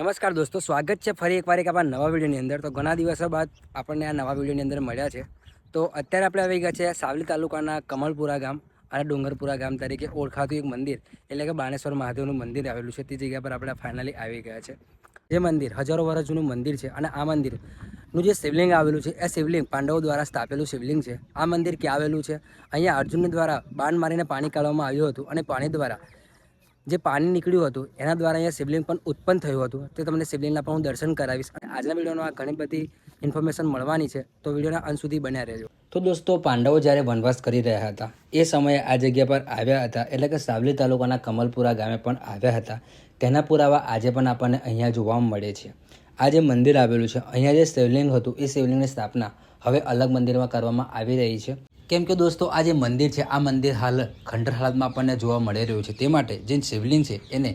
નમસ્કાર દોસ્તો, સ્વાગત છે ફરી એકવાર એક આપણા નવા વિડીયોની અંદર. તો ઘણા દિવસો બાદ આપણને આ નવા વિડીયોની અંદર મળ્યા છે. તો અત્યારે આપણે આવી ગયા છે સાવલી તાલુકાના કમલપુરા ગામ અને ડુંગરપુરા ગામ તરીકે ઓળખાતું એક મંદિર, એટલે કે બાણેશ્વર મહાદેવનું મંદિર આવેલું છે. તે જગ્યા પર આપણે ફાઇનલી આવી ગયા છે. જે મંદિર હજારો વર્ષ જૂનું મંદિર છે અને આ મંદિરનું જે શિવલિંગ આવેલું છે, એ શિવલિંગ પાંડવો દ્વારા સ્થાપેલું શિવલિંગ છે. આ મંદિર ક્યાં આવેલું છે? અહીંયા અર્જુન દ્વારા બાણ મારીને પાણી કાઢવામાં આવ્યું હતું અને પાણી દ્વારા જે પાણી નીકળ્યું હતું, એના દ્વારા અહીંયા શિવલિંગ પણ ઉત્પન્ન થયું હતું. તે તમને શિવલિંગના પણ હું દર્શન કરાવીશ. અને આજના વિડીયોમાં ઘણી બધી ઇન્ફોર્મેશન મળવાની છે, તો વિડીયોના અંત સુધી બન્યા રહેજો. તો દોસ્તો, પાંડવો જ્યારે વનવાસ કરી રહ્યા હતા, એ સમયે આ જગ્યા પર આવ્યા હતા, એટલે કે સાવલી તાલુકાના કમલપુરા ગામે પણ આવ્યા હતા. તેના પુરાવા આજે પણ આપણને અહીંયા જોવા મળે છે. આ જે મંદિર આવેલું છે, અહીંયા જે શિવલિંગ હતું, એ શિવલિંગની સ્થાપના હવે અલગ મંદિરમાં કરવામાં આવી રહી છે. કેમ કે દોસ્તો આ જે મંદિર છે. આ મંદિર હાલ ખંડર હાલતમાં આપણને જોવા મળી રહ્યું છે. તે માટે જે શિવલિંગ છે, એને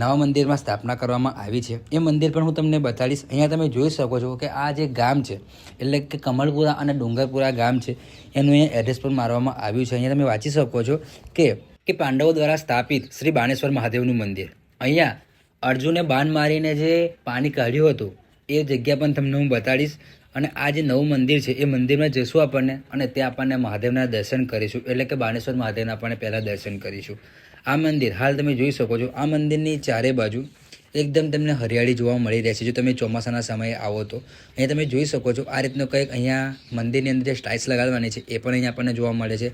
નવા મંદિરમાં સ્થાપના કરવામાં આવી છે. એ મંદિર પણ હું તમને બતાડીશ. અહીંયા તમે જોઈ શકો છો કે આ જે ગામ છે, એટલે કે કમળપુરા અને ડુંગરપુરા ગામ છે, એનું અહીંયા એડ્રેસ પણ મારવામાં આવ્યું છે. અહીંયા તમે વાંચી શકો છો કે કે પાંડવો દ્વારા સ્થાપિત શ્રી બાણેશ્વર મહાદેવનું મંદિર. અહીંયા અર્જુને બાણ મારીને જે પાણી કાઢ્યું હતું, એ જગ્યા પણ તમને હું બતાડીશ. અને આ જે નવું મંદિર છે, એ મંદિરમાં જઈશું આપણને અને ત્યાં આપણને મહાદેવના દર્શન કરીશું. એટલે કે બાણેશ્વર મહાદેવના આપણને પહેલાં દર્શન કરીશું. આ મંદિર, હાલ તમે જોઈ શકો છો, આ મંદિરની ચારે બાજુ એકદમ તમને હરિયાળી જોવા મળી રહેશે જો તમે ચોમાસાના સમયે આવો તો, અહીંયા તમે જોઈ શકો છો, આ રીતનું કંઈક અહીંયા મંદિરની અંદર જે સ્ટાઇલ્સ લગાડવાની છે, એ પણ અહીંયા આપણને જોવા મળે છે.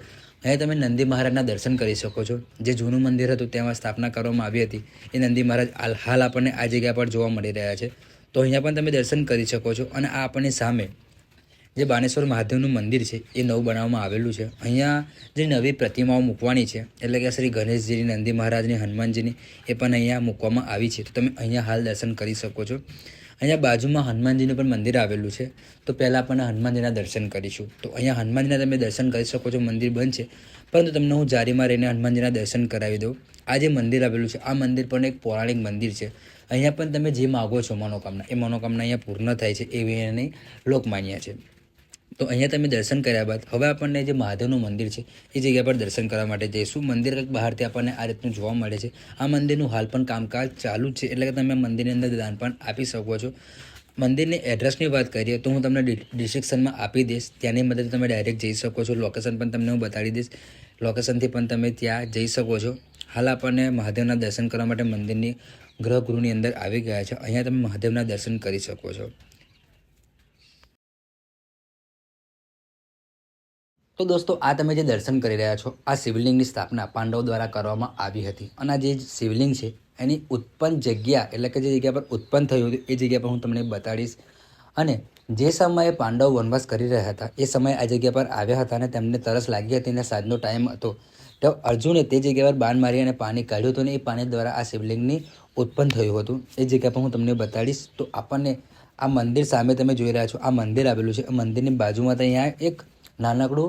અહીંયા તમે નંદી મહારાજના દર્શન કરી શકો છો. જે જૂનું મંદિર હતું, તેમાં સ્થાપના કરવામાં આવી હતી. એ નંદી મહારાજ હાલ આપણને આ જગ્યા પર જોવા મળી રહ્યા છે. તો અહીંયા પણ તમે દર્શન કરી શકો છો અને આ આપણને સામે જે બાણેશ્વર મહાદેવનું મંદિર છે, એ નવું બનાવવામાં આવેલું છે. અહીંયા જે નવી પ્રતિમાઓ મૂકવાની છે, એટલે કે શ્રી ગણેશજીની, નંદી મહારાજની, હનુમાનજીની, એ પણ અહીંયા મૂકવામાં આવી છે. તો તમે અહીંયા હાલ દર્શન કરી શકો છો. અહીંયા બાજુમાં હનુમાનજીનું પણ મંદિર આવેલું છે. તો પહેલાં આપણે હનુમાનજીના દર્શન કરીશું. તો અહીંયા હનુમાનજીના તમે દર્શન કરી શકો છો, મંદિર બંધ છે. પરંતુ તમને હું જારીમાં રહીને હનુમાનજીના દર્શન કરાવી દઉં. આ જે મંદિર આવેલું છે, આ મંદિર પણ એક પૌરાણિક મંદિર છે. અહીંયા પણ તમે જે માગો છો મનોકામના, એ મનોકામના અહીંયા પૂર્ણ થાય છે એવી એની લોકમાન્ય છે. તો અહીંયા તમે દર્શન કર્યા બાદ, હવે આપણને જે મહાદેવનું મંદિર છે, એ જગ્યા પર દર્શન કરવા માટે જઈશું. મંદિર કંઈક બહારથી આપણને આ રીતનું જોવા મળે છે. આ મંદિરનું હાલ પણ કામકાજ ચાલુ જ છે, એટલે કે તમે મંદિરની અંદર દાન પણ આપી શકો છો. મંદિરની એડ્રેસની વાત કરીએ તો હું તમને ડિસ્ક્રિપ્શનમાં આપી દઈશ. ત્યાંની મદદ તમે ડાયરેક્ટ જઈ શકો છો. લોકેશન પણ તમને હું બતાવી દઈશ. લોકેશનથી પણ તમે ત્યાં જઈ શકો છો. હાલ આપણને મહાદેવના દર્શન કરવા માટે મંદિરની ગ્રહગૃહની અંદર આવી ગયા છે. અહીંયા તમે મહાદેવના દર્શન કરી શકો છો. તો દોસ્તો, આ તમે જે દર્શન કરી રહ્યા છો, આ શિવલિંગની સ્થાપના પાંડવો દ્વારા કરવામાં આવી હતી. અને આ જે શિવલિંગ છે, એની ઉત્પન્ન જગ્યા, એટલે કે જે જગ્યા પર ઉત્પન્ન થયું હતું, એ જગ્યા પર હું તમને બતાડીશ. અને જે સમયે પાંડવ વનવાસ કરી રહ્યા હતા, એ સમયે આ જગ્યા પર આવ્યા હતા અને તેમને તરસ લાગી હતી અને સાંજનો ટાઈમ હતો. તો અર્જુને તે જગ્યા પર બાણ મારી અને પાણી કાઢ્યું હતું ને એ પાણી દ્વારા આ શિવલિંગની ઉત્પન્ન થયું હતું. એ જગ્યા પર હું તમને બતાડીશ. તો આપણને આ મંદિર સામે તમે જોઈ રહ્યા છો, આ મંદિર આવેલું છે. આ મંદિરની બાજુમાં તો અહીંયા એક નાનકડું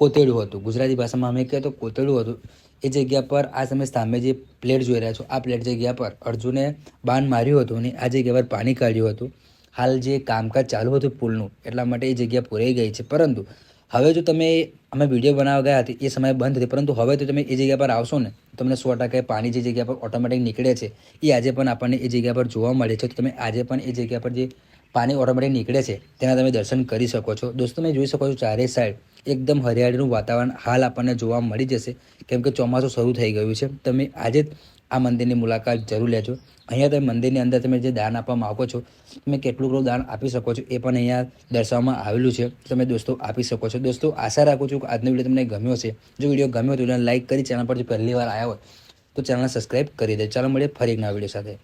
કોતેડું હતું. ગુજરાતી ભાષામાં અમે કહીએ તો કોતેડું હતું. એ જગ્યા પર આ તમે સામે જે પ્લેટ જોઈ રહ્યા છો, આ પ્લેટ જગ્યા પર અર્જુને બાણ માર્યું હતું અને આ જગ્યા પર પાણી કાઢ્યું હતું. હાલ જે કામકાજ ચાલુ હતું પુલનું, એટલા માટે એ જગ્યા પૂરાઈ ગઈ છે. પરંતુ હવે જો તમે અમે વીડિયો બનાવવા ગયા હતી, એ સમયે બંધ હતી, પરંતુ હવે તો તમે એ જગ્યા પર આવશો ને તમને સો ટકા પાણી જે જગ્યા પર ઓટોમેટિક નીકળે છે, એ આજે પણ આપણને એ જગ્યા પર જોવા મળે છે. તો તમે આજે પણ એ જગ્યા પર જે પાણી ઓટોમેટિક નીકળે છે, તેના તમે દર્શન કરી શકો છો. દોસ્તો, તમે જોઈ શકો છો ચારે સાઈડ એકદમ હરિયાળીનું વાતાવરણ હાલ આપણને જોવા મળી જશે. કેમ કે ચોમાસું શરૂ થઈ ગયું છે. તમે આજે આ મંદિરની મુલાકાત જરૂર લેજો. અહીંયા તમે મંદિરની અંદર તમે જે દાન આપવા માગો છો, તમે કેટલું ઘણું દાન આપી શકો છો એ પણ અહીંયા દર્શાવવામાં આવેલું છે. તમે દોસ્તો આપી શકો છો. દોસ્તો આશા રાખું છું કે આજનો વીડિયો તમને ગમ્યો છે જો વીડિયો ગમ્યો તો એને લાઈક કરી, ચેનલ પર જો પહેલી વાર આવ્યા હોય તો ચેનલને સબસ્ક્રાઈબ કરી દે ચાલો મળીએ ફરી નવા વીડિયો સાથે.